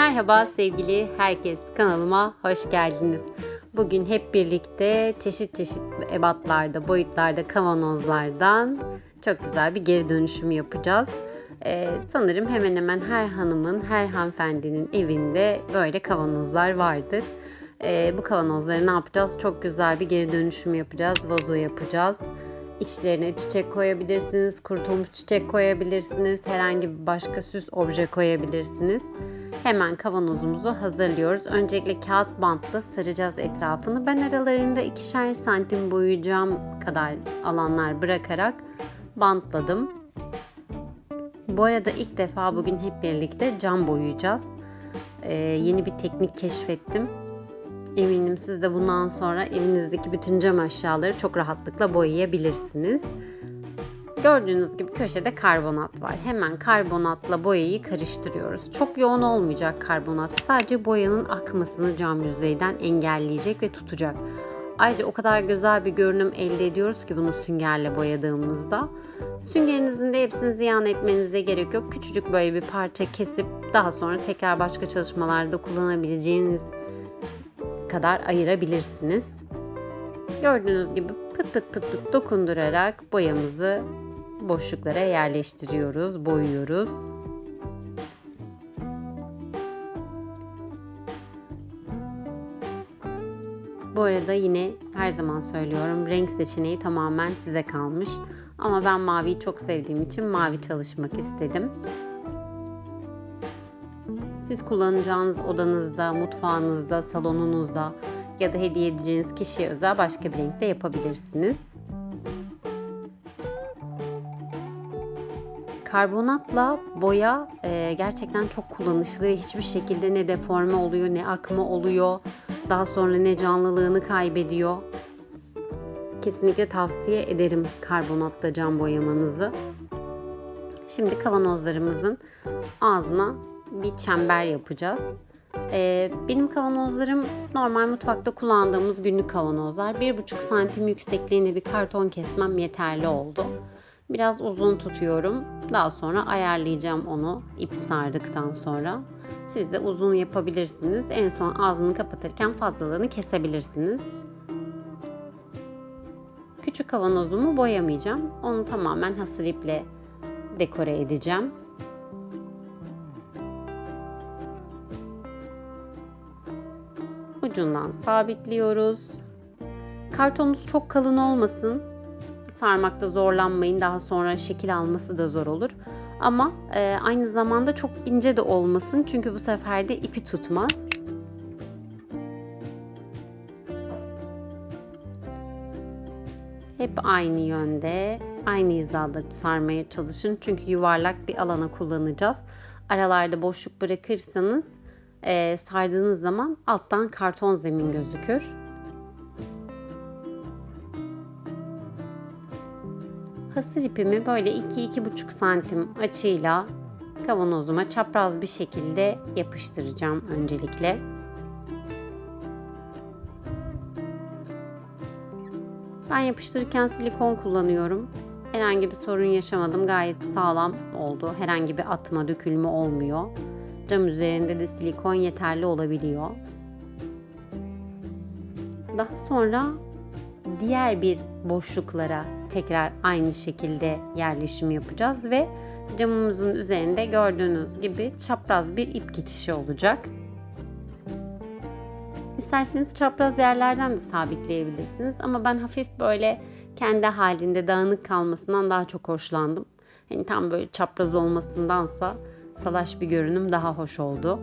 Merhaba sevgili herkes kanalıma hoş geldiniz. Bugün hep birlikte çeşit çeşit ebatlarda, boyutlarda, kavanozlardan çok güzel bir geri dönüşüm yapacağız. Ee, sanırım hemen hemen her hanımın, her hanımefendinin evinde böyle kavanozlar vardır. Ee, bu kavanozları ne yapacağız? Çok güzel bir geri dönüşüm yapacağız, vazo yapacağız. İçlerine çiçek koyabilirsiniz, kurutulmuş çiçek koyabilirsiniz, herhangi bir başka süs obje koyabilirsiniz. Hemen kavanozumuzu hazırlıyoruz. Öncelikle kağıt bantla saracağız etrafını. Ben aralarında ikişer santim boyayacağım kadar alanlar bırakarak bantladım. Bu arada ilk defa bugün hep birlikte cam boyayacağız. Ee, yeni bir teknik keşfettim. Eminim siz de bundan sonra evinizdeki bütün cam eşyaları çok rahatlıkla boyayabilirsiniz. Gördüğünüz gibi köşede karbonat var. Hemen karbonatla boyayı karıştırıyoruz. Çok yoğun olmayacak karbonat. Sadece boyanın akmasını cam yüzeyden engelleyecek ve tutacak. Ayrıca o kadar güzel bir görünüm elde ediyoruz ki bunu süngerle boyadığımızda. Süngerinizin de hepsini ziyan etmenize gerek yok. Küçücük böyle bir parça kesip daha sonra tekrar başka çalışmalarda kullanabileceğiniz kadar ayırabilirsiniz. Gördüğünüz gibi pıt pıt pıt pıt dokundurarak boyamızı boşluklara yerleştiriyoruz, boyuyoruz. Bu arada yine her zaman söylüyorum renk seçeneği tamamen size kalmış. Ama ben maviyi çok sevdiğim için mavi çalışmak istedim. Siz kullanacağınız odanızda, mutfağınızda, salonunuzda ya da hediye edeceğiniz kişiye özel başka bir renkte yapabilirsiniz. Karbonatla boya e, gerçekten çok kullanışlı ve hiçbir şekilde ne deforme oluyor ne akma oluyor. Daha sonra ne canlılığını kaybediyor. Kesinlikle tavsiye ederim karbonatla cam boyamanızı. Şimdi kavanozlarımızın ağzına bir çember yapacağız. Ee, benim kavanozlarım normal mutfakta kullandığımız günlük kavanozlar. 1,5 santim yüksekliğinde bir karton kesmem yeterli oldu. Biraz uzun tutuyorum. Daha sonra ayarlayacağım onu ip sardıktan sonra. Siz de uzun yapabilirsiniz. En son ağzını kapatırken fazlalığını kesebilirsiniz. Küçük kavanozumu boyamayacağım. Onu tamamen hasır iple dekore edeceğim. Ucundan sabitliyoruz. Kartonunuz çok kalın olmasın. Sarmakta zorlanmayın. Daha sonra şekil alması da zor olur. Ama e, aynı zamanda çok ince de olmasın. Çünkü bu sefer de ipi tutmaz. Hep aynı yönde, aynı hizada sarmaya çalışın. Çünkü yuvarlak bir alana kullanacağız. Aralarda boşluk bırakırsanız e, sardığınız zaman alttan karton zemin gözükür. Hasır ipimi böyle 2-2,5 santim açıyla kavanozuma çapraz bir şekilde yapıştıracağım öncelikle. Ben yapıştırırken silikon kullanıyorum. Herhangi bir sorun yaşamadım. Gayet sağlam oldu. Herhangi bir atma, dökülme olmuyor. Cam üzerinde de silikon yeterli olabiliyor. Daha sonra diğer bir boşluklara tekrar aynı şekilde yerleşim yapacağız ve camımızın üzerinde gördüğünüz gibi çapraz bir ip geçişi olacak. İsterseniz çapraz yerlerden de sabitleyebilirsiniz ama ben hafif böyle kendi halinde dağınık kalmasından daha çok hoşlandım. Hani tam böyle çapraz olmasındansa salaş bir görünüm daha hoş oldu.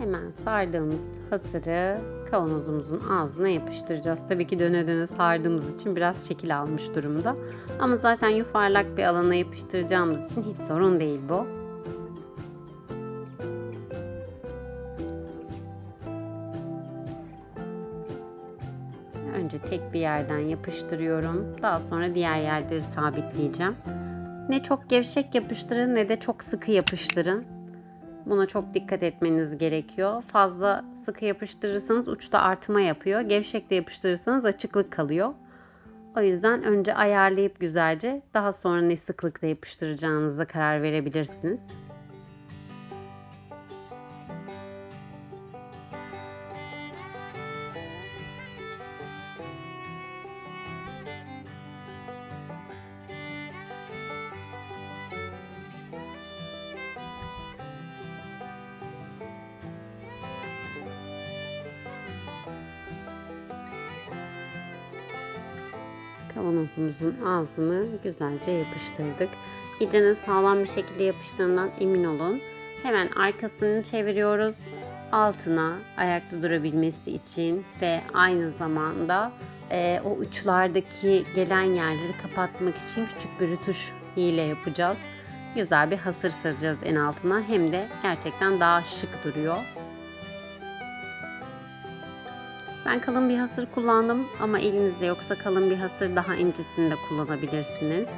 Hemen sardığımız hasırı kavanozumuzun ağzına yapıştıracağız. Tabii ki döne döne sardığımız için biraz şekil almış durumda. Ama zaten yuvarlak bir alana yapıştıracağımız için hiç sorun değil bu. Önce tek bir yerden yapıştırıyorum. Daha sonra diğer yerleri sabitleyeceğim. Ne çok gevşek yapıştırın ne de çok sıkı yapıştırın. Buna çok dikkat etmeniz gerekiyor. Fazla sıkı yapıştırırsanız uçta artma yapıyor. Gevşek de yapıştırırsanız açıklık kalıyor. O yüzden önce ayarlayıp güzelce daha sonra ne sıklıkla yapıştıracağınıza karar verebilirsiniz. Kavanozumuzun ağzını güzelce yapıştırdık. İyice sağlam bir şekilde yapıştığından emin olun. Hemen arkasını çeviriyoruz. Altına ayakta durabilmesi için ve aynı zamanda e, o uçlardaki gelen yerleri kapatmak için küçük bir rütuş hile yapacağız. Güzel bir hasır saracağız en altına. Hem de gerçekten daha şık duruyor. Ben kalın bir hasır kullandım ama elinizde yoksa kalın bir hasır daha incesini de kullanabilirsiniz.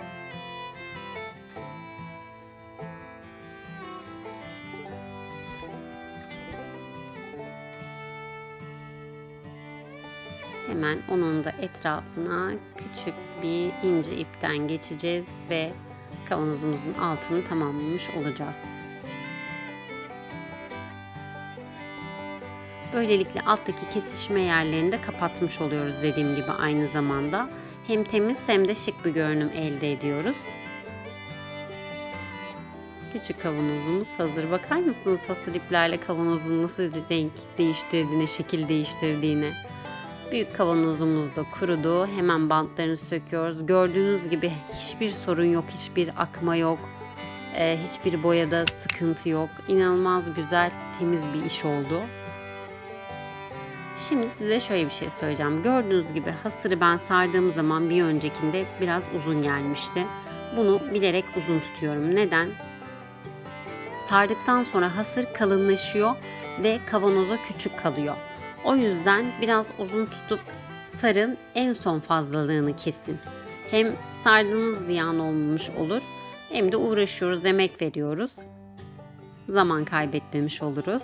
Hemen onun da etrafına küçük bir ince ipten geçeceğiz ve kavanozumuzun altını tamamlamış olacağız. Böylelikle alttaki kesişme yerlerini de kapatmış oluyoruz dediğim gibi aynı zamanda. Hem temiz hem de şık bir görünüm elde ediyoruz. Küçük kavanozumuz hazır. Bakar mısınız hasır iplerle kavanozun nasıl renk değiştirdiğine, şekil değiştirdiğine. Büyük kavanozumuz da kurudu. Hemen bantlarını söküyoruz. Gördüğünüz gibi hiçbir sorun yok, hiçbir akma yok. Ee, hiçbir boyada sıkıntı yok. İnanılmaz güzel, temiz bir iş oldu. Şimdi size şöyle bir şey söyleyeceğim. Gördüğünüz gibi hasırı ben sardığım zaman bir öncekinde biraz uzun gelmişti. Bunu bilerek uzun tutuyorum. Neden? Sardıktan sonra hasır kalınlaşıyor ve kavanoza küçük kalıyor. O yüzden biraz uzun tutup sarın en son fazlalığını kesin. Hem sardığınız ziyan olmamış olur hem de uğraşıyoruz, emek veriyoruz. Zaman kaybetmemiş oluruz.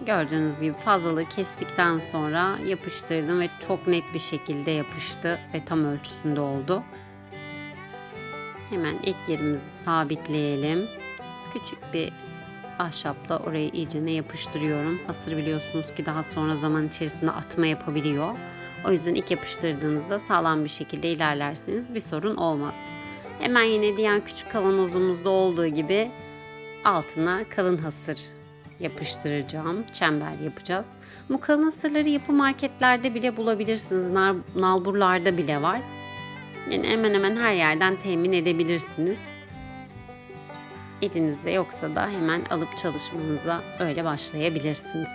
Gördüğünüz gibi fazlalığı kestikten sonra yapıştırdım ve çok net bir şekilde yapıştı ve tam ölçüsünde oldu. Hemen ek yerimizi sabitleyelim. Küçük bir ahşapla orayı iyicene yapıştırıyorum. Hasır biliyorsunuz ki daha sonra zaman içerisinde atma yapabiliyor. O yüzden ilk yapıştırdığınızda sağlam bir şekilde ilerlerseniz bir sorun olmaz. Hemen yine diğer küçük kavanozumuzda olduğu gibi altına kalın hasır yapıştıracağım. Çember yapacağız. Bu kalın yapı marketlerde bile bulabilirsiniz. Nalburlarda bile var. Yani hemen hemen her yerden temin edebilirsiniz. Elinizde yoksa da hemen alıp çalışmanıza öyle başlayabilirsiniz.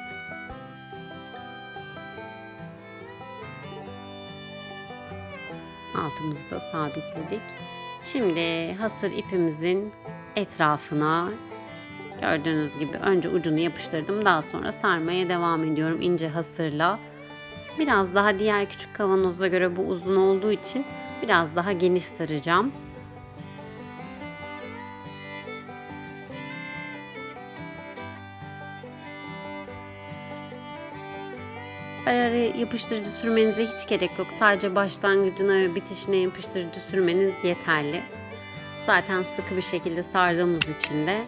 Altımızı da sabitledik. Şimdi hasır ipimizin etrafına gördüğünüz gibi önce ucunu yapıştırdım. Daha sonra sarmaya devam ediyorum ince hasırla. Biraz daha diğer küçük kavanoza göre bu uzun olduğu için biraz daha geniş saracağım. Ara ara yapıştırıcı sürmenize hiç gerek yok. Sadece başlangıcına ve bitişine yapıştırıcı sürmeniz yeterli. Zaten sıkı bir şekilde sardığımız için de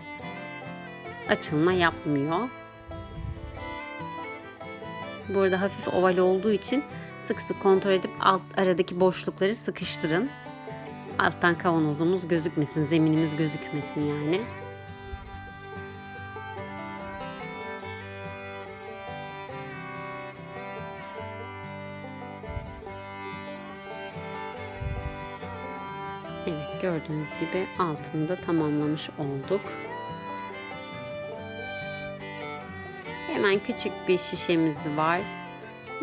açılma yapmıyor. Bu arada hafif oval olduğu için sık sık kontrol edip alt aradaki boşlukları sıkıştırın. Alttan kavanozumuz gözükmesin, zeminimiz gözükmesin yani. Evet gördüğünüz gibi altını da tamamlamış olduk. Hemen küçük bir şişemiz var.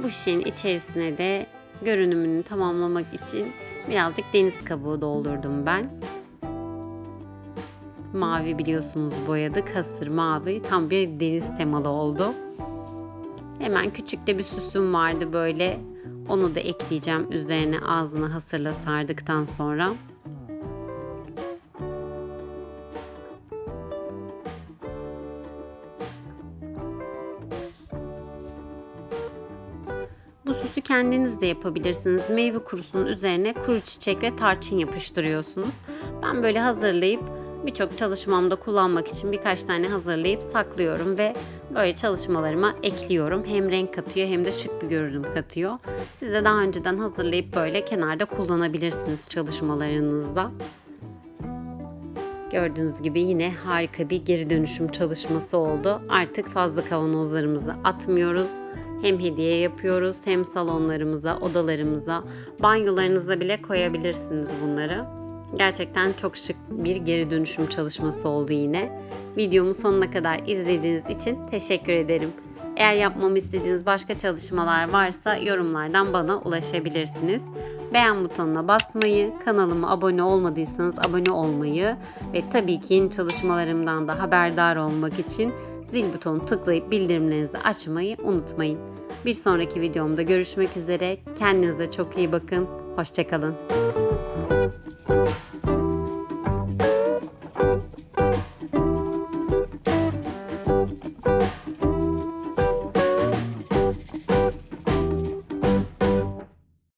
Bu şişenin içerisine de görünümünü tamamlamak için birazcık deniz kabuğu doldurdum ben. Mavi biliyorsunuz boyadık. Hasır mavi. Tam bir deniz temalı oldu. Hemen küçük de bir süsüm vardı böyle. Onu da ekleyeceğim üzerine ağzını hasırla sardıktan sonra. Süsü kendiniz de yapabilirsiniz. Meyve kurusunun üzerine kuru çiçek ve tarçın yapıştırıyorsunuz. Ben böyle hazırlayıp birçok çalışmamda kullanmak için birkaç tane hazırlayıp saklıyorum ve böyle çalışmalarıma ekliyorum. Hem renk katıyor hem de şık bir görünüm katıyor. Siz de daha önceden hazırlayıp böyle kenarda kullanabilirsiniz çalışmalarınızda. Gördüğünüz gibi yine harika bir geri dönüşüm çalışması oldu. Artık fazla kavanozlarımızı atmıyoruz. Hem hediye yapıyoruz hem salonlarımıza, odalarımıza, banyolarınıza bile koyabilirsiniz bunları. Gerçekten çok şık bir geri dönüşüm çalışması oldu yine. Videomu sonuna kadar izlediğiniz için teşekkür ederim. Eğer yapmamı istediğiniz başka çalışmalar varsa yorumlardan bana ulaşabilirsiniz. Beğen butonuna basmayı, kanalıma abone olmadıysanız abone olmayı ve tabii ki yeni çalışmalarımdan da haberdar olmak için zil butonu tıklayıp bildirimlerinizi açmayı unutmayın. Bir sonraki videomda görüşmek üzere. Kendinize çok iyi bakın. Hoşçakalın.